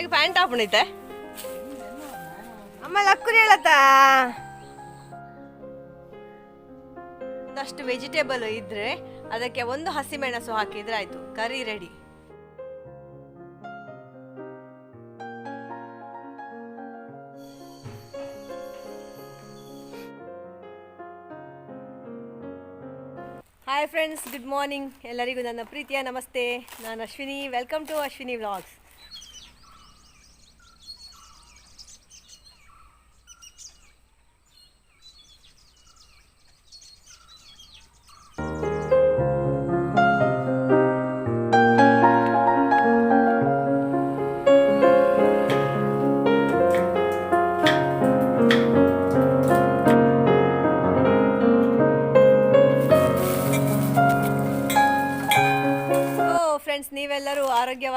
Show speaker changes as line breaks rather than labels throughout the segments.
ಈಗ ಪ್ಯಾಂಟ್ ಹಾಪಣೈತೆ ಅಮ್ಮ ಲಕ್ಕುರಿ ಹೇಳತ್ತ? ಒಂದಷ್ಟು ವೆಜಿಟೇಬಲ್ ಇದ್ರೆ ಅದಕ್ಕೆ ಒಂದು ಹಸಿಮೆಣಸು ಹಾಕಿದ್ರೆ ಆಯ್ತು. Curry ready hi friends good morning ಎಲ್ಲರಿಗೂ ನನ್ನ ಪ್ರೀತಿಯ ನಮಸ್ತೆ. ನಾನು Ashwini. Welcome to Ashwini vlogs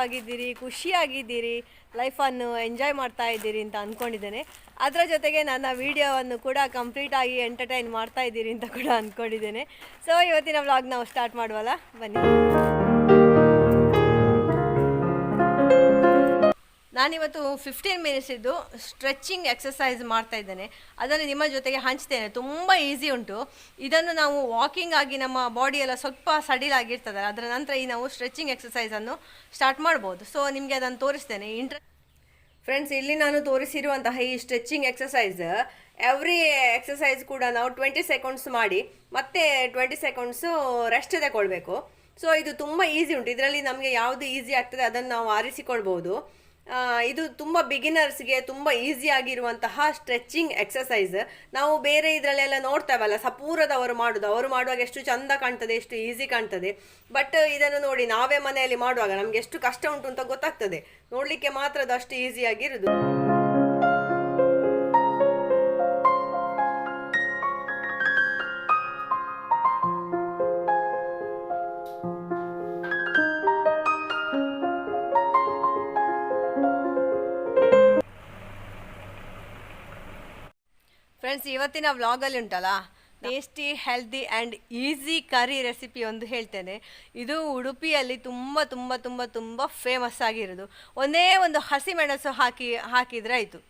ಆರೋಗ್ಯವಾಗಿದ್ದೀರಿ ಖುಷಿಯಾಗಿದ್ದೀರಿ, ಲೈಫನ್ನು ಎಂಜಾಯ್ ಮಾಡ್ತಾ ಇದ್ದೀರಿ ಅಂತ ಅಂದ್ಕೊಂಡಿದ್ದೇನೆ ಅದರ ಜೊತೆಗೆ ನನ್ನ ವಿಡಿಯೋವನ್ನು ಕೂಡ ಕಂಪ್ಲೀಟ್ ಆಗಿ ಎಂಟರ್ಟೈನ್ ಮಾಡ್ತಾ ಇದ್ದೀರಿ ಅಂತ ಕೂಡ ಅಂದ್ಕೊಂಡಿದ್ದೇನೆ ಸೊ ಇವತ್ತಿನ ವ್ಲಾಗ್ ನಾವು ಸ್ಟಾರ್ಟ್ ಮಾಡುವಲ್ಲ? ಬನ್ನಿ. ನಾನಿವತ್ತು ಫಿಫ್ಟೀನ್ ಮಿನಿಟ್ಸ್ ಇದ್ದು ಸ್ಟ್ರೆಚಿಂಗ್ ಎಕ್ಸಸೈಸ್ ಮಾಡ್ತಾ ಇದ್ದೇನೆ. ಅದನ್ನು ನಿಮ್ಮ ಜೊತೆಗೆ ಹಂಚ್ತೇನೆ. ತುಂಬ ಈಸಿ ಉಂಟು. ಇದನ್ನು ನಾವು ವಾಕಿಂಗ್ ಆಗಿ ನಮ್ಮ ಬಾಡಿ ಎಲ್ಲ ಸ್ವಲ್ಪ ಸಡಿಲಾಗಿರ್ತದೆ ಅದರ ನಂತರ ಈ ನಾವು ಸ್ಟ್ರೆಚಿಂಗ್ ಎಕ್ಸಸೈಸನ್ನು ಸ್ಟಾರ್ಟ್ ಮಾಡ್ಬೋದು. ಸೊ ನಿಮಗೆ ಅದನ್ನು ತೋರಿಸ್ತೇನೆ. ಇಂಟ್ರ ಫ್ರೆಂಡ್ಸ್ ಇಲ್ಲಿ ನಾನು ತೋರಿಸಿರುವಂತಹ ಈ ಸ್ಟ್ರೆಚಿಂಗ್ ಎಕ್ಸಸೈಸ್ ಎವ್ರಿ ಎಕ್ಸಸೈಸ್ ಕೂಡ ನಾವು ಟ್ವೆಂಟಿ ಸೆಕೆಂಡ್ಸ್ ಮಾಡಿ, ಮತ್ತೆ ಟ್ವೆಂಟಿ ಸೆಕೆಂಡ್ಸು ರೆಸ್ಟ್ ತಗೊಳ್ಬೇಕು ಸೊ ಇದು ತುಂಬ ಈಸಿ ಉಂಟು. ಇದರಲ್ಲಿ ನಮಗೆ ಯಾವುದು ಈಸಿ ಆಗ್ತದೆ ಅದನ್ನು ನಾವು ಆರಿಸಿಕೊಳ್ಬೋದು. ಇದು ತುಂಬ ಬಿಗಿನರ್ಸ್ಗೆ ತುಂಬ ಈಸಿ ಆಗಿರುವಂತಹ ಸ್ಟ್ರೆಚಿಂಗ್ ಎಕ್ಸಸೈಸ್ ನಾವು ಬೇರೆ ಇದರಲ್ಲೆಲ್ಲ ನೋಡ್ತೇವಲ್ಲ, ಸಪೂರದವರು ಮಾಡೋದು. ಅವರು ಮಾಡುವಾಗ ಎಷ್ಟು ಚಂದ ಕಾಣ್ತದೆ, ಎಷ್ಟು ಈಸಿ ಕಾಣ್ತದೆ. ಬಟ್ ಇದನ್ನು ನೋಡಿ ನಾವೇ ಮನೆಯಲ್ಲಿ ಮಾಡುವಾಗ ನಮ್ಗೆ ಎಷ್ಟು ಕಷ್ಟ ಉಂಟು ಅಂತ ಗೊತ್ತಾಗ್ತದೆ. ನೋಡ್ಲಿಕ್ಕೆ ಮಾತ್ರ ಅದು ಅಷ್ಟು ಈಸಿಯಾಗಿರುದು ಫ್ರೆಂಡ್ಸ್ ಇವತ್ತಿನ ವ್ಲಾಗಲ್ಲಿ ಉಂಟಲ್ಲ? Tasty healthy and easy curry recipe ಒಂದು ಹೇಳ್ತೇನೆ. ಇದು ಉಡುಪಿಯಲ್ಲಿ ತುಂಬ ತುಂಬ ತುಂಬ ತುಂಬ ಫೇಮಸ್ ಆಗಿರೋದು. ಒಂದೇ ಒಂದು ಹಸಿಮೆಣಸು ಹಾಕಿ, ಹಾಕಿದರೆ ಆಯಿತು.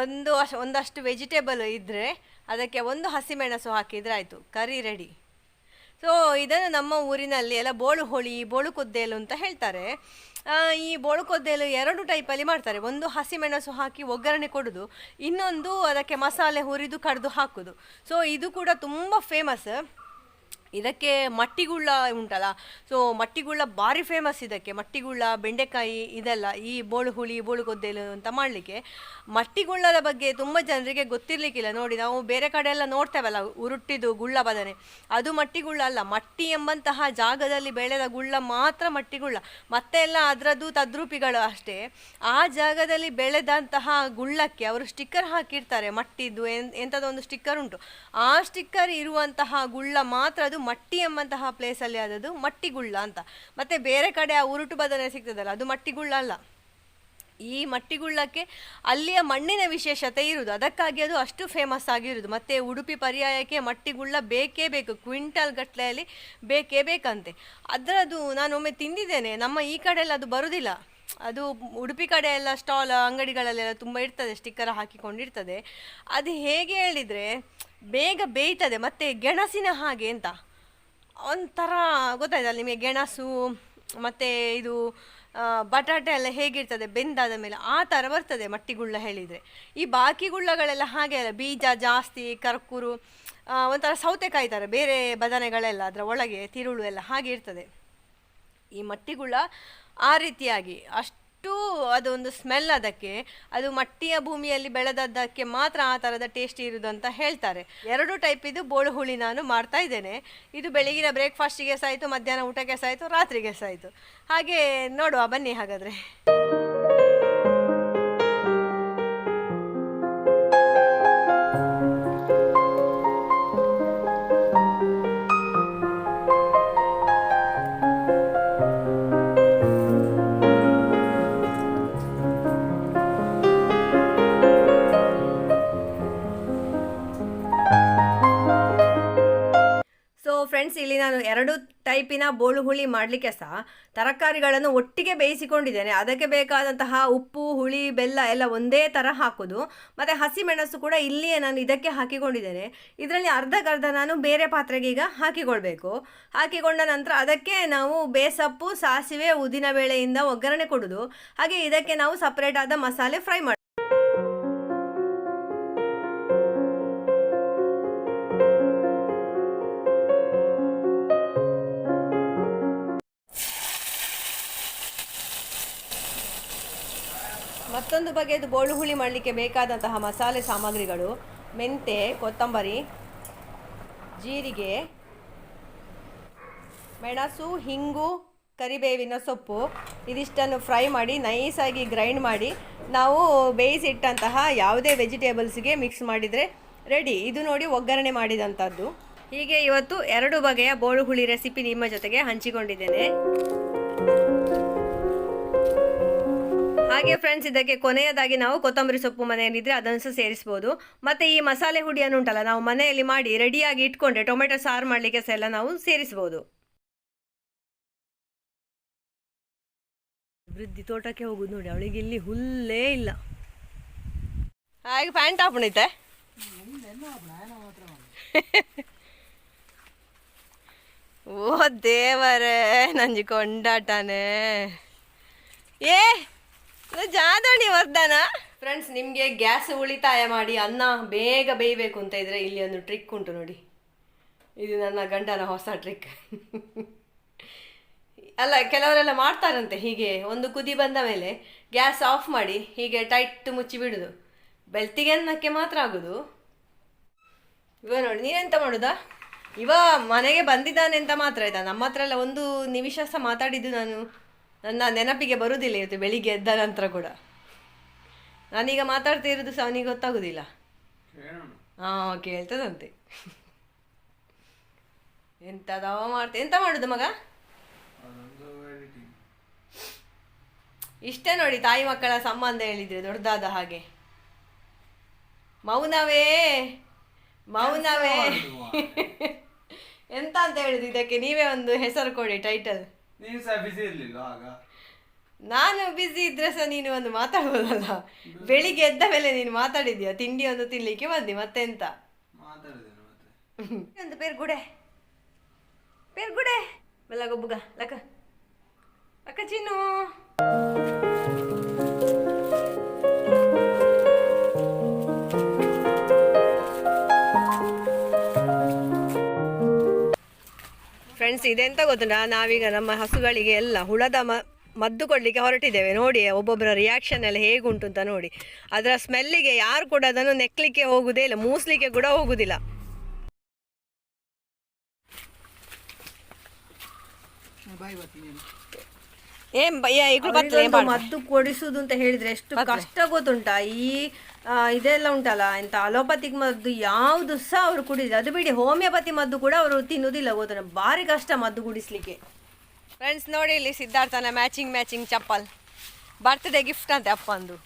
ಒಂದು ಅಷ್ಟು ಒಂದಷ್ಟು ವೆಜಿಟೇಬಲ್ ಇದ್ದರೆ ಅದಕ್ಕೆ ಒಂದು ಹಸಿಮೆಣಸು ಹಾಕಿದರೆ ಆಯಿತು. ಕರಿ ರೆಡಿ ಸೊ ಇದನ್ನು ನಮ್ಮ ಊರಿನಲ್ಲಿ ಎಲ್ಲ ಬೋಳು ಹೋಳಿ, ಬೋಳು ಕೊದ್ದೇಲು ಅಂತ ಹೇಳ್ತಾರೆ. ಈ ಬೋಳು ಕೊದ್ದೇಲು ಎರಡು ಟೈಪಲ್ಲಿ ಮಾಡ್ತಾರೆ. ಒಂದು ಹಸಿಮೆಣಸು ಹಾಕಿ ಒಗ್ಗರಣೆ ಕೊಡೋದು, ಇನ್ನೊಂದು ಅದಕ್ಕೆ ಮಸಾಲೆ ಹುರಿದು ಕಡ್ದು ಹಾಕೋದು. ಸೊ ಇದು ಕೂಡ ತುಂಬ ಫೇಮಸ್ ಇದಕ್ಕೆ ಮಟ್ಟಿಗುಳ್ಳ ಉಂಟಲ್ಲ. ಸೊ ಮಟ್ಟಿಗುಳ್ಳ ಭಾರಿ ಫೇಮಸ್ ಇದಕ್ಕೆ. ಮಟ್ಟಿಗುಳ್ಳ, ಬೆಂಡೆಕಾಯಿ, ಇದೆಲ್ಲ, ಈ ಬೋಳು ಹುಳಿ, ಬೋಳು ಕೊದ್ದೇಲು ಅಂತ ಮಾಡಲಿಕ್ಕೆ. ಮಟ್ಟಿಗುಳ್ಳದ ಬಗ್ಗೆ ತುಂಬ ಜನರಿಗೆ ಗೊತ್ತಿರಲಿಕ್ಕಿಲ್ಲ. ನೋಡಿ, ನಾವು ಬೇರೆ ಕಡೆ ಎಲ್ಲ ನೋಡ್ತೇವಲ್ಲ, ಉರುಟ್ಟಿದ್ದು ಗುಳ್ಳ ಬದನೆ. ಅದು ಮಟ್ಟಿಗುಳ್ಳ ಅಲ್ಲ. ಮಟ್ಟಿ ಎಂಬಂತಹ ಜಾಗದಲ್ಲಿ ಬೆಳೆದ ಗುಳ್ಳ ಮಾತ್ರ ಮಟ್ಟಿಗುಳ್ಳ. ಮತ್ತೆ ಎಲ್ಲ ಅದರದ್ದು ತದ್ರೂಪಿಗಳು ಅಷ್ಟೇ. ಆ ಜಾಗದಲ್ಲಿ ಬೆಳೆದಂತಹ ಗುಳ್ಳಕ್ಕೆ ಅವರು ಸ್ಟಿಕ್ಕರ್ ಹಾಕಿರ್ತಾರೆ. ಮಟ್ಟಿದ್ದು ಎಂಥದೊಂದು ಸ್ಟಿಕ್ಕರ್ ಉಂಟು. ಆ ಸ್ಟಿಕ್ಕರ್ ಇರುವಂತಹ ಗುಳ್ಳ ಮಾತ್ರ ಅದು ಮಟ್ಟಿ ಎಂಬಂತಹ ಪ್ಲೇಸಲ್ಲಿ ಆದದ್ದು ಮಟ್ಟಿಗುಳ್ಳ ಅಂತ. ಮತ್ತೆ ಬೇರೆ ಕಡೆ ಆ ಉರುಟು ಬದನೆ ಸಿಗ್ತದಲ್ಲ, ಅದು ಮಟ್ಟಿಗುಳ್ಳ ಅಲ್ಲ. ಈ ಮಟ್ಟಿಗುಳ್ಳಕ್ಕೆ ಅಲ್ಲಿಯ ಮಣ್ಣಿನ ವಿಶೇಷತೆ ಇರುವುದು ಅದಕ್ಕಾಗಿ ಅದು ಅಷ್ಟು ಫೇಮಸ್ ಆಗಿರುವುದು ಮತ್ತೆ ಉಡುಪಿ ಪರ್ಯಾಯಕ್ಕೆ ಮಟ್ಟಿಗುಳ್ಳ ಬೇಕೇ ಬೇಕು. ಕ್ವಿಂಟಲ್ ಗಟ್ಟಲೆಯಲ್ಲಿ ಬೇಕೇ ಬೇಕಂತೆ. ಅದರದ್ದು ನಾನು ಒಮ್ಮೆ ತಿಂದಿದ್ದೇನೆ. ನಮ್ಮ ಈ ಕಡೆಯಲ್ಲಿ ಅದು ಬರುವುದಿಲ್ಲ ಅದು ಉಡುಪಿ ಕಡೆ ಎಲ್ಲ ಸ್ಟಾಲ್ ಅಂಗಡಿಗಳಲ್ಲೆಲ್ಲ ತುಂಬ ಇರ್ತದೆ ಸ್ಟಿಕ್ಕರ್ ಹಾಕಿಕೊಂಡಿರ್ತದೆ. ಅದು ಹೇಗೆ ಹೇಳಿದರೆ, ಬೇಗ ಬೇಯ್ತದೆ. ಮತ್ತೆ ಗೆಣಸಿನ ಹಾಗೆ ಅಂತ. ಒಂಥರ ಗೊತ್ತಾಯ್ತಲ್ಲ ನಿಮಗೆ ಗೆಣಸು, ಮತ್ತು ಇದು ಬಟಾಟೆ ಎಲ್ಲ ಹೇಗಿರ್ತದೆ, ಬೆಂದಾದ ಮೇಲೆ ಆ ಥರ ಬರ್ತದೆ ಮಟ್ಟಿಗುಳ್ಳ ಹೇಳಿದರೆ. ಈ ಬಾಕಿ ಗುಳ್ಳಗಳೆಲ್ಲ ಹಾಗೆ ಅಲ್ಲ, ಬೀಜ ಜಾಸ್ತಿ, ಕರ್ಕುರು ಒಂಥರ ಸೌತೆಕಾಯಿ ಥರ ಬೇರೆ ಬದನೆಗಳೆಲ್ಲ ಅದರ ಒಳಗೆ ತಿರುಳು ಎಲ್ಲ ಹಾಗೆ ಇರ್ತದೆ. ಈ ಮಟ್ಟಿಗುಳ್ಳ ಆ ರೀತಿಯಾಗಿ ಅಷ್ಟು ಅದೊಂದು ಸ್ಮೆಲ್ ಅದಕ್ಕೆ. ಅದು ಮಟ್ಟಿಯ ಭೂಮಿಯಲ್ಲಿ ಬೆಳೆದದ್ದಕ್ಕೆ ಮಾತ್ರ ಆ ಥರದ ಟೇಸ್ಟ್ ಇರುವುದು ಅಂತ ಹೇಳ್ತಾರೆ. ಎರಡು ಟೈಪ್ ಇದು ಬೋಳು ಹುಳಿ ನಾನು ಮಾಡ್ತಾ ಇದ್ದೇನೆ. ಇದು ಬೆಳಗಿನ ಬ್ರೇಕ್ಫಾಸ್ಟಿಗೆ ಸಹ ಆಯಿತು ಮಧ್ಯಾಹ್ನ ಊಟಕ್ಕೆ ಸಹ ಆಯಿತು ರಾತ್ರಿಗೆ ಸಹ ಆಯಿತು ಹಾಗೆ ನೋಡುವ, ಬನ್ನಿ ಹಾಗಾದರೆ. ಫ್ರೆಂಡ್ಸ್, ಇಲ್ಲಿ ನಾನು ಎರಡು ಟೈಪಿನ ಬೋಳು ಹುಳಿ ಮಾಡಲಿಕ್ಕೆ ಸಹ ತರಕಾರಿಗಳನ್ನು ಒಟ್ಟಿಗೆ ಬೇಯಿಸಿಕೊಂಡಿದ್ದೇನೆ. ಅದಕ್ಕೆ ಬೇಕಾದಂತಹ ಉಪ್ಪು, ಹುಳಿ, ಬೆಲ್ಲ ಎಲ್ಲ ಒಂದೇ ಥರ ಹಾಕೋದು. ಮತ್ತು ಹಸಿಮೆಣಸು ಕೂಡ ಇಲ್ಲಿಯೇ ನಾನು ಇದಕ್ಕೆ ಹಾಕಿಕೊಂಡಿದ್ದೇನೆ. ಇದರಲ್ಲಿ ಅರ್ಧಕ್ಕರ್ಧ ನಾನು ಬೇರೆ ಪಾತ್ರೆಗೆ ಈಗ ಹಾಕಿಕೊಳ್ಬೇಕು. ಹಾಕಿಕೊಂಡ ನಂತರ ಅದಕ್ಕೆ ನಾವು ಬೇಸಪ್ಪು, ಸಾಸಿವೆ ಉದ್ದಿನಬೇಳೆಯಿಂದ ಒಗ್ಗರಣೆ ಕೊಡೋದು. ಹಾಗೆ ಇದಕ್ಕೆ ನಾವು ಸಪ್ರೇಟ್ ಆದ ಮಸಾಲೆ ಫ್ರೈ ಮಾಡಿ ಮತ್ತೊಂದು ಬಗೆಯದು ಬೋಳು ಹುಳಿ ಮಾಡಲಿಕ್ಕೆ ಬೇಕಾದಂತಹ ಮಸಾಲೆ ಸಾಮಗ್ರಿಗಳು. ಮೆಂತೆ, ಕೊತ್ತಂಬರಿ, ಜೀರಿಗೆ, ಮೆಣಸು, ಹಿಂಗು, ಕರಿಬೇವಿನ ಸೊಪ್ಪು ಇದಿಷ್ಟನ್ನು ಫ್ರೈ ಮಾಡಿ ನೈಸಾಗಿ ಗ್ರೈಂಡ್ ಮಾಡಿ ನಾವು ಬೇಯಿಸಿಟ್ಟಂತಹ ಯಾವುದೇ ವೆಜಿಟೇಬಲ್ಸ್ಗೆ ಮಿಕ್ಸ್ ಮಾಡಿದರೆ ರೆಡಿ. ಇದು ನೋಡಿ ಒಗ್ಗರಣೆ ಮಾಡಿದಂಥದ್ದು. ಹೀಗೆ ಇವತ್ತು ಎರಡು ಬಗೆಯ ಬೋಳು ಹುಳಿ ರೆಸಿಪಿ ನಿಮ್ಮ ಜೊತೆಗೆ ಹಂಚಿಕೊಂಡಿದ್ದೇನೆ. ಹಾಗೆ ಫ್ರೆಂಡ್ಸ್ ಇದಕ್ಕೆ ಕೊನೆಯದಾಗಿ ನಾವು ಕೊತ್ತಂಬರಿ ಸೊಪ್ಪು ಮನೆಯಲ್ಲಿದ್ದರೆ ಅದನ್ನು ಸಹ ಸೇರಿಸ್ಬೋದು. ಮತ್ತೆ ಈ ಮಸಾಲೆ ಹುಡಿಯನ್ನು ಉಂಟಲ್ಲ ನಾವು ಮನೆಯಲ್ಲಿ ಮಾಡಿ ರೆಡಿಯಾಗಿ ಇಟ್ಕೊಂಡ್ರೆ ಟೊಮೆಟೊ ಸಾರು ಮಾಡಲಿಕ್ಕೆ ಸಹ ಎಲ್ಲ ನಾವು ಸೇರಿಸ್ಬೋದು. ವೃದ್ಧಿ ತೋಟಕ್ಕೆ ಹೋಗುದು ನೋಡಿ ಅವಳಿಗೆ ಇಲ್ಲಿ ಹುಲ್ಲೇ ಇಲ್ಲ. ಹಾಗೆ ಪ್ಯಾಂಟ್ ಹಾಪಣೈತೆ ಓ ದೇವರೇ ನಂಜಿ ಕೊಂಡಾಟನೇ. ಏ ಜಾದಣಿ ವರ್ಧನ ಫ್ರೆಂಡ್ಸ್ ನಿಮಗೆ ಗ್ಯಾಸ್ ಉಳಿತಾಯ ಮಾಡಿ ಅನ್ನ ಬೇಗ ಬೇಯಬೇಕು ಅಂತ ಇದ್ರೆ ಇಲ್ಲಿ ಒಂದು ಟ್ರಿಕ್ ಉಂಟು ನೋಡಿ. ಇದು ನನ್ನ ಗಂಡನ ಹೊಸ ಟ್ರಿಕ್ ಅಲ್ಲ, ಕೆಲವರೆಲ್ಲ ಮಾಡ್ತಾರಂತೆ ಹೀಗೆ. ಒಂದು ಕುದಿ ಬಂದ ಮೇಲೆ ಗ್ಯಾಸ್ ಆಫ್ ಮಾಡಿ ಹೀಗೆ ಟೈಟ್ ಮುಚ್ಚಿ ಬಿಡುದು. ಬೆಳ್ತಿಗೆ ಅನ್ನಕ್ಕೆ ಮಾತ್ರ ಆಗುದು. ಇವ ನೋಡಿ, ನೀನೆಂತ ಮಾಡುದಾ? ಇವ ಮನೆಗೆ ಬಂದಿದ್ದಾನೆ ಅಂತ ಮಾತ್ರ ಆಯ್ತಾ? ನಮ್ಮ ಹತ್ರ ಎಲ್ಲ ಒಂದು ನಿಮಿಷ ಸಹ ಮಾತಾಡಿದ್ದು ನಾನು. ನನ್ನ ನೆನಪಿಗೆ ಬರುವುದಿಲ್ಲ ಇವತ್ತು ಬೆಳಿಗ್ಗೆ ಎದ್ದ ನಂತರ ಕೂಡ. ನಾನೀಗ ಮಾತಾಡ್ತಾ ಇರೋದು ಸಹ ಅವನಿಗೆ ಗೊತ್ತಾಗೋದಿಲ್ಲ. ಹಾಂ ಕೇಳ್ತದಂತೆ. ಎಂತದವ ಮಾಡ್ತೆ ಎಂತ ಮಾಡುದು ಮಗ? ಇಷ್ಟೇ ನೋಡಿ ತಾಯಿ ಮಕ್ಕಳ ಸಂಬಂಧ ಹೇಳಿದ್ರೆ ದೊಡ್ಡದಾದ ಹಾಗೆ. ಮೌನವೇ ಮೌನವೇ. ಎಂತ ಅಂತ ಹೇಳುದು ಇದಕ್ಕೆ? ನೀವೇ ಒಂದು ಹೆಸರು ಕೊಡಿ ಟೈಟಲ್
ನೀವು ಸಹ ಬಿಸಿ ಇರ್ಲಿಲ್ಲ ಆಗ?
ನಾನು ಬಿಸಿ ಇದ್ರೆ ಸಹ ನೀನು ಒಂದು ಮಾತಾಡ್ಬೋದಲ್ಲ? ಬೆಳಿಗ್ಗೆ ಎದ್ದ ಮೇಲೆ ನೀನು ಮಾತಾಡಿದ್ಯಾ? ತಿಂಡಿ ಒಂದು ತಿನ್ಲಿಕ್ಕೆ ಬಂದಿ ಮತ್ತೆಂತ
ಮಾತಾಡಿದ್ದೇನೆ ಮತ್ತೆ.
ಒಂದು ಪೇರ್ ಗುಡೆ ಪೇರ್ ಗುಡೆ ಬೆಲ್ಲ ಗೊಬ್ಬುಗ ಲಕ್ಕ ಅಕ್ಕ ಚಿನ್ನು. ಫ್ರೆಂಡ್ಸ್ ಇದೆಂತ ಗೊತ್ತುಂಟಾ? ನಾವೀಗ ನಮ್ಮ ಹಸುಗಳಿಗೆ ಎಲ್ಲ ಹುಳದ ಮದ್ದು ಕೊಡಲಿಕ್ಕೆ ಹೊರಟಿದ್ದೇವೆ. ನೋಡಿ, ಒಬ್ಬೊಬ್ಬರ ರಿಯಾಕ್ಷನ್ ಎಲ್ಲ ಹೇಗುಂಟು ಅಂತ ನೋಡಿ. ಅದರ ಸ್ಮೆಲ್ಲಿಗೆ ಯಾರು ಕೂಡ ಅದನ್ನು ನೆಕ್ಲಿಕ್ಕೆ ಹೋಗುದೇ ಇಲ್ಲ, ಮೂಸ್ಲಿಕ್ಕೆ ಕೂಡ ಹೋಗುದಿಲ್ಲ. ಏನ್ ಬರ್ತದೆ?
ಮದ್ದು ಕೊಡಿಸುದು ಅಂತ ಹೇಳಿದ್ರೆ ಎಷ್ಟು ಕಷ್ಟ ಗೊತ್ತುಂಟಾ? ಈ ಆ, ಇದೆಲ್ಲ ಉಂಟಲ್ಲ ಎಂತ ಅಲೋಪತಿಕ್ ಮದ್ದು ಯಾವ್ದು ಸಹ ಅವರು ಕುಡಿದ್ರೆ ಅದು ಬಿಡಿ ಹೋಮಿಯೋಪತಿ ಮದ್ದು ಕೂಡ ಅವರು ತಿನ್ನುದಿಲ್ಲ ಗೊತ್ತುಂಟ? ಭಾರಿ ಕಷ್ಟ ಮದ್ದು ಕುಡಿಸ್ಲಿಕ್ಕೆ.
ಫ್ರೆಂಡ್ಸ್ ನೋಡಿ ಇಲ್ಲಿ ಸಿದ್ಧಾರ್ಥನ ಮ್ಯಾಚಿಂಗ್ ಮ್ಯಾಚಿಂಗ್ ಚಪ್ಪಲ್. ಬರ್ತದೆ ಗಿಫ್ಟ್ ಅಂತೆ ಅಪ್ಪಂದು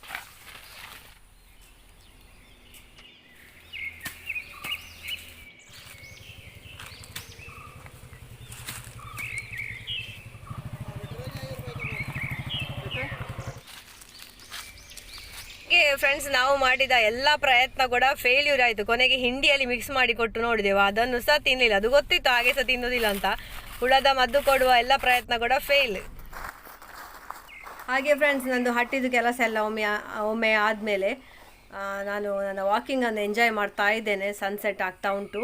ಫ್ರೆಂಡ್ಸ್ ನಾವು ಮಾಡಿದ ಎಲ್ಲ ಪ್ರಯತ್ನ ಕೂಡ ಫೇಲ್ಯೂರ್ ಆಯಿತು. ಕೊನೆಗೆ ಹಿಂಡಿಯಲ್ಲಿ ಮಿಕ್ಸ್ ಮಾಡಿ ಕೊಟ್ಟು ನೋಡಿದೆವು. ಅದನ್ನು ಸಹ ತಿನ್ನಲಿಲ್ಲ ಅದು ಗೊತ್ತಿತ್ತು, ಹಾಗೆ ಸಹ ತಿನ್ನೋದಿಲ್ಲ ಅಂತ. ಹುಳದ ಮದ್ದು ಕೊಡುವ ಎಲ್ಲ ಪ್ರಯತ್ನ ಕೂಡ ಫೇಲ್ ಹಾಗೆ ಫ್ರೆಂಡ್ಸ್ ನಂದು ಹಟ್ಟಿದ ಕೆಲಸ ಎಲ್ಲ ಒಮ್ಮೆ ಒಮ್ಮೆ ಆದಮೇಲೆ ನಾನು ನನ್ನ ವಾಕಿಂಗನ್ನು ಎಂಜಾಯ್ ಮಾಡ್ತಾ ಇದ್ದೇನೆ. ಸನ್ಸೆಟ್ ಆಗ್ತಾ ಉಂಟು.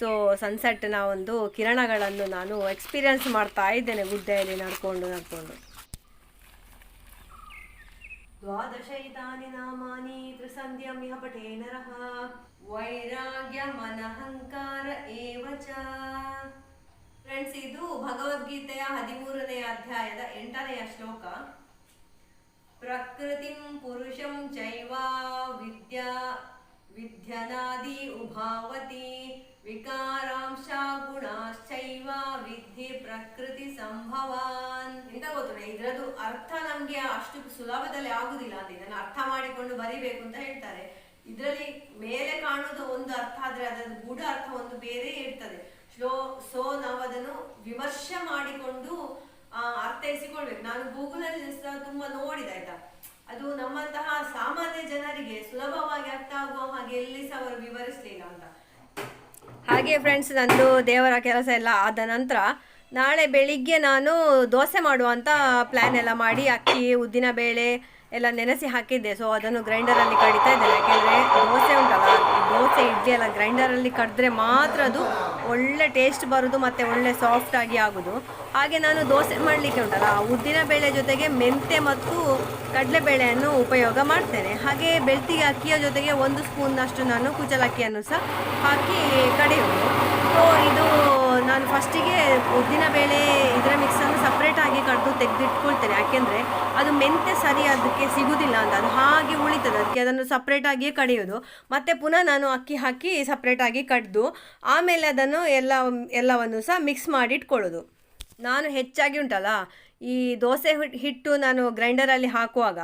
ಸೊ ಸನ್ಸೆಟ್ನ ಒಂದು ಕಿರಣಗಳನ್ನು ನಾನು ಎಕ್ಸ್ಪೀರಿಯನ್ಸ್ ಮಾಡ್ತಾ ಇದ್ದೇನೆ ಗುಡ್ಡೆಯಲ್ಲಿ ನಡ್ಕೊಂಡು ನಡ್ಕೊಂಡು. ದ್ವಾದಶೈತಾನಿ ನಾಮಾನಿ ತ್ರಿಸಂಧ್ಯಂ ಇಹ ಪಠೇ ನರಃ ವೈರಾಗ್ಯ ಮನಹಂಕಾರ ಏವ ಚ ಫ್ರೆಂಡ್ಸ್ ಇದು ಭಗವದ್ಗೀತೆಯ ಹದಿಮೂರನೆಯ ಅಧ್ಯಾಯದ ಎಂಟನೆಯ ಶ್ಲೋಕ ಪ್ರಕೃತಿಂ ಪುರುಷಂ ಚೈವ ವಿದ್ಯಾ ವಿದ್ಯನಾದಿ ಉಭಾವತಿ ವಿಕಾರಾಂಶ ಗುಣಾಶ್ಚೈವ ವಿಧಿ ಪ್ರಕೃತಿ ಸಂಭವಾನ್. ಎಂತ ಗೊತ್ತಿಲ್ಲ ಇದ್ರದ್ದು ಅರ್ಥ ನಮ್ಗೆ ಅಷ್ಟು ಸುಲಭದಲ್ಲಿ ಆಗುದಿಲ್ಲ ಅಂತ. ಇದನ್ನ ಅರ್ಥ ಮಾಡಿಕೊಂಡು ಬರಿಬೇಕು ಅಂತ ಹೇಳ್ತಾರೆ. ಇದರಲ್ಲಿ ಮೇಲೆ ಕಾಣುವುದು ಒಂದು ಅರ್ಥ ಆದ್ರೆ ಅದರ ಗೂಢ ಅರ್ಥ ಒಂದು ಬೇರೆ ಇರ್ತದೆ. ಸ್ಲೋ ಸೋ ನಾವು ಅದನ್ನು ವಿಮರ್ಶೆ ಮಾಡಿಕೊಂಡು ಆ, ಅರ್ಥೈಸಿಕೊಳ್ಬೇಕು. ನಾನು ಗೂಗಲಲ್ಲಿ ಸಹ ತುಂಬಾ ನೋಡಿದ ಆಯ್ತಾ? ಅದು ನಮ್ಮಂತಹ ಸಾಮಾನ್ಯ ಜನರಿಗೆ ಸುಲಭವಾಗಿ ಅರ್ಥ ಆಗುವ ಹಾಗೆ ಎಲ್ಲಿ ಸಹ ಅವರು ವಿವರಿಸಲಿಲ್ಲ ಅಂತ. ಹಾಗೆ ಫ್ರೆಂಡ್ಸ್ ನಂದು ದೇವರ ಕೆಲಸ ಎಲ್ಲ ಆದ ನಂತರ ನಾಳೆ ಬೆಳಿಗ್ಗೆ ನಾನು ದೋಸೆ ಮಾಡುವಂತ ಪ್ಲ್ಯಾನ್ ಎಲ್ಲ ಮಾಡಿ ಅಕ್ಕಿ, ಉದ್ದಿನ ಬೇಳೆ ಎಲ್ಲ ನೆನೆಸಿ ಹಾಕಿದ್ದೆ. ಸೊ ಅದನ್ನು ಗ್ರೈಂಡರಲ್ಲಿ ಕಡಿತಾ ಇದ್ದೇನೆ. ಯಾಕೆಂದರೆ ದೋಸೆ ಉಂಟಲ್ಲ, ದೋಸೆ, ಇಡ್ಲಿ ಎಲ್ಲ ಗ್ರೈಂಡರಲ್ಲಿ ಕಡಿದ್ರೆ ಮಾತ್ರ ಅದು ಒಳ್ಳೆ ಟೇಸ್ಟ್ ಬರೋದು ಮತ್ತು ಒಳ್ಳೆ ಸಾಫ್ಟ್ ಆಗಿ ಆಗೋದು. ಹಾಗೆ ನಾನು ದೋಸೆ ಮಾಡಲಿಕ್ಕೆ ಉಂಟಲ್ಲ ಉದ್ದಿನ ಬೇಳೆ ಜೊತೆಗೆ ಮೆಂತೆ ಮತ್ತು ಕಡಲೆಬೇಳೆಯನ್ನು ಉಪಯೋಗ ಮಾಡ್ತೇನೆ. ಹಾಗೆ ಬೆಳ್ತಿಗೆ ಅಕ್ಕಿಯ ಜೊತೆಗೆ ಒಂದು ಸ್ಪೂನ್ನಷ್ಟು ನಾನು ಕುಚಲಕ್ಕಿಯನ್ನು ಸಹ ಹಾಕಿ ಕಡೆಯೋದು ಸೊ ಇದು ನಾನು ಫಸ್ಟಿಗೆ ಉದ್ದಿನ ಬೇಳೆ ಇದರ ಮಿಕ್ಸನ್ನು ಸಪ್ರೇಟಾಗಿ ಕಡ್ದು ತೆಗೆದಿಟ್ಕೊಳ್ತೇನೆ. ಯಾಕೆಂದರೆ ಅದು ಮೆಂತೆ ಸರಿ ಅದಕ್ಕೆ ಸಿಗುವುದಿಲ್ಲ ಅಂತ. ಅದು ಹಾಗೆ ಉಳಿತದೆ. ಅದಕ್ಕೆ ಅದನ್ನು ಸಪ್ರೇಟಾಗಿಯೇ ಕಡಿಯೋದು. ಮತ್ತು ಪುನಃ ನಾನು ಅಕ್ಕಿ ಹಾಕಿ ಸಪ್ರೇಟಾಗಿ ಕಡ್ದು, ಆಮೇಲೆ ಅದನ್ನು ಎಲ್ಲ, ಎಲ್ಲವನ್ನು ಸಹ ಮಿಕ್ಸ್ ಮಾಡಿ ಇಟ್ಕೊಳ್ಳೋದು ನಾನು ಹೆಚ್ಚಾಗಿ ಉಂಟಲ್ಲ, ಈ ದೋಸೆ ಹಿಟ್- ಹಿಟ್ಟು ನಾನು ಗ್ರೈಂಡರಲ್ಲಿ ಹಾಕುವಾಗ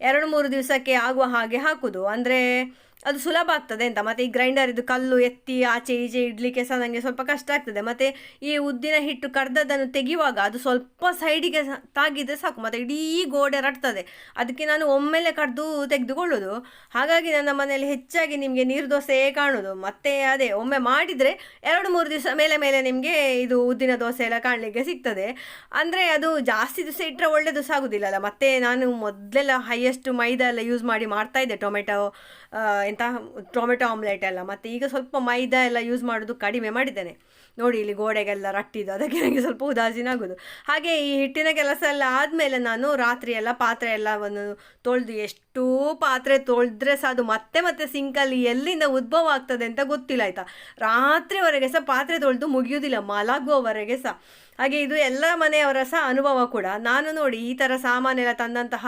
ಎರಡು ಮೂರು ದಿವಸಕ್ಕೆ ಆಗುವ ಹಾಗೆ ಹಾಕೋದು. ಅಂದರೆ ಅದು ಸುಲಭ ಆಗ್ತದೆ ಅಂತ. ಮತ್ತು ಈ ಗ್ರೈಂಡರ್ ಇದು ಕಲ್ಲು ಎತ್ತಿ ಆಚೆ ಈಚೆ ಇಡಲಿಕ್ಕೆ ಸಹ ನನಗೆ ಸ್ವಲ್ಪ ಕಷ್ಟ ಆಗ್ತದೆ. ಮತ್ತು ಈ ಉದ್ದಿನ ಹಿಟ್ಟು ಕಡ್ದದ್ದನ್ನು ತೆಗೆಯುವಾಗ ಅದು ಸ್ವಲ್ಪ ಸೈಡಿಗೆ ತಾಗಿದ್ರೆ ಸಾಕು. ಮತ್ತೆ ಇಡೀ ಗೋಡೆ ರಟ್ತದೆ. ಅದಕ್ಕೆ ನಾನು ಒಮ್ಮೆಲೆ ಕಡ್ದು ತೆಗೆದುಕೊಳ್ಳೋದು. ಹಾಗಾಗಿ ನನ್ನ ಮನೆಯಲ್ಲಿ ಹೆಚ್ಚಾಗಿ ನಿಮಗೆ ನೀರು ದೋಸೆ ಕಾಣೋದು. ಮತ್ತೆ ಅದೇ, ಒಮ್ಮೆ ಮಾಡಿದರೆ ಎರಡು ಮೂರು ದಿವಸ ಮೇಲೆ ಮೇಲೆ ನಿಮಗೆ ಇದು ಉದ್ದಿನ ದೋಸೆ ಎಲ್ಲ ಕಾಣಲಿಕ್ಕೆ ಸಿಗ್ತದೆ. ಅಂದರೆ ಅದು ಜಾಸ್ತಿ ದಿವಸ ಇಟ್ಟರೆ ಒಳ್ಳೆಯದು ಸಾಗುದಿಲ್ಲಲ್ಲ. ಮತ್ತೆ ನಾನು ಮೊದಲೆಲ್ಲ ಹೈಯೆಸ್ಟ್ ಮೈದಾ ಎಲ್ಲ ಯೂಸ್ ಮಾಡಿ ಮಾಡ್ತಾ ಇದ್ದೆ. ಟೊಮೆಟೊ ಎಂತ ಟೊಮೆಟೊ ಆಮ್ಲೆಟ್ ಎಲ್ಲ, ಮತ್ತು ಈಗ ಸ್ವಲ್ಪ ಮೈದಾ ಎಲ್ಲ ಯೂಸ್ ಮಾಡೋದು ಕಡಿಮೆ ಮಾಡಿದ್ದೇನೆ. ನೋಡಿ ಇಲ್ಲಿ ಗೋಡೆಗೆಲ್ಲ ರಟ್ಟಿದ್ದು, ಅದಕ್ಕೆ ನನಗೆ ಸ್ವಲ್ಪ ಉದಾಸೀನ ಆಗೋದು. ಹಾಗೆ ಈ ಹಿಟ್ಟಿನ ಕೆಲಸ ಎಲ್ಲ ಆದಮೇಲೆ ನಾನು ರಾತ್ರಿ ಎಲ್ಲ ಪಾತ್ರೆ ಎಲ್ಲವನ್ನು ತೊಳೆದು, ಎಷ್ಟು ಪಾತ್ರೆ ತೊಳೆದ್ರೆ ಸಹ ಅದು ಮತ್ತೆ ಮತ್ತೆ ಸಿಂಕಲ್ಲಿ ಎಲ್ಲಿಂದ ಉದ್ಭವ ಆಗ್ತದೆ ಅಂತ ಗೊತ್ತಿಲ್ಲ ಆಯಿತಾ. ರಾತ್ರಿವರೆಗೆ ಸಹ ಪಾತ್ರೆ ತೊಳೆದು ಮುಗಿಯೋದಿಲ್ಲ, ಮಲಗುವವರೆಗೆ ಸಹ. ಹಾಗೆ ಇದು ಎಲ್ಲ ಮನೆಯವರ ಸಹ ಅನುಭವ ಕೂಡ. ನಾನು ನೋಡಿ ಈ ಥರ ಸಾಮಾನೆಲ್ಲ ತಂದಂತಹ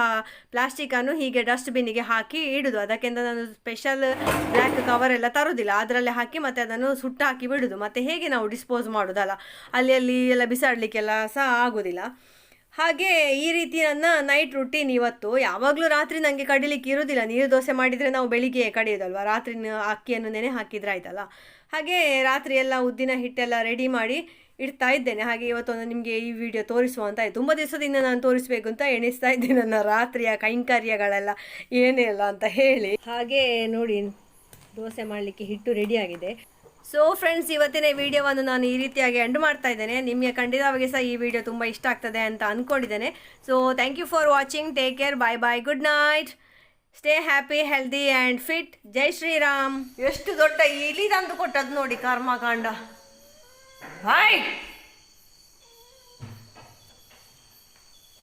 ಪ್ಲಾಸ್ಟಿಕನ್ನು ಹೀಗೆ ಡಸ್ಟ್ಬಿನ್ನಿಗೆ ಹಾಕಿ ಇಡುದು. ಅದಕ್ಕಿಂತ ನಾನು ಸ್ಪೆಷಲ್ ಬ್ಲ್ಯಾಕ್ ಕವರ್ ಎಲ್ಲ ತರೋದಿಲ್ಲ. ಅದರಲ್ಲೇ ಹಾಕಿ ಮತ್ತೆ ಅದನ್ನು ಸುಟ್ಟು ಹಾಕಿ ಬಿಡುದು. ಮತ್ತೆ ಹೇಗೆ ನಾವು ಡಿಸ್ಪೋಸ್ ಮಾಡೋದಲ್ಲ? ಅಲ್ಲಿ ಅಲ್ಲಿ ಎಲ್ಲ ಬಿಸಾಡಲಿಕ್ಕೆಲ್ಲ ಸಹ ಆಗೋದಿಲ್ಲ. ಹಾಗೆ ಈ ರೀತಿ ನನ್ನ ನೈಟ್ ರುಟೀನ್ ಇವತ್ತು. ಯಾವಾಗಲೂ ರಾತ್ರಿ ನನಗೆ ಕಡಿಲಿಕ್ಕೆ ಇರೋದಿಲ್ಲ. ನೀರು ದೋಸೆ ಮಾಡಿದರೆ ನಾವು ಬೆಳಿಗ್ಗೆ ಕಡಿಯೋದಲ್ವ? ರಾತ್ರಿ ಅಕ್ಕಿಯನ್ನು ನೆನೆ ಹಾಕಿದ್ರೆ ಆಯ್ತಲ್ಲ? ಹಾಗೆ ರಾತ್ರಿ ಎಲ್ಲ ಉದ್ದಿನ ಹಿಟ್ಟೆಲ್ಲ ರೆಡಿ ಮಾಡಿ ಇಡ್ತಾ ಇದ್ದೇನೆ. ಹಾಗೆ ಇವತ್ತೊಂದು ನಿಮಗೆ ಈ ವಿಡಿಯೋ ತೋರಿಸುವ ಅಂತ ತುಂಬ ದಿವಸದಿಂದ ನಾನು ತೋರಿಸ್ಬೇಕು ಅಂತ ಎಣಿಸ್ತಾ ಇದ್ದೇನೆ ನನ್ನ ರಾತ್ರಿಯ ಕೈಂಕರ್ಯಗಳೆಲ್ಲ. ಏನಿಲ್ಲ ಅಂತ ಹೇಳಿ. ಹಾಗೆ ನೋಡಿ, ದೋಸೆ ಮಾಡಲಿಕ್ಕೆ ಹಿಟ್ಟು ರೆಡಿ ಆಗಿದೆ. ಸೊ ಫ್ರೆಂಡ್ಸ್ ಇವತ್ತಿನ ವಿಡಿಯೋವನ್ನು ನಾನು ಈ ರೀತಿಯಾಗಿ ಎಂಡ್ ಮಾಡ್ತಾ ಇದ್ದೇನೆ. ನಿಮಗೆ ಖಂಡಿತವಾಗಿ ಸಹ ಈ ವಿಡಿಯೋ ತುಂಬ ಇಷ್ಟ ಆಗ್ತದೆ ಅಂತ ಅಂದ್ಕೊಂಡಿದ್ದೇನೆ so thank you for watching take care bye bye good night stay happy healthy and fit ಜೈ ಶ್ರೀರಾಮ್ ಎಷ್ಟು ದೊಡ್ಡ ಇಲಿ ತಂದು ಕೊಟ್ಟದ್ದು ನೋಡಿ ಕರ್ಮಕಾಂಡ. ಬಾಯ್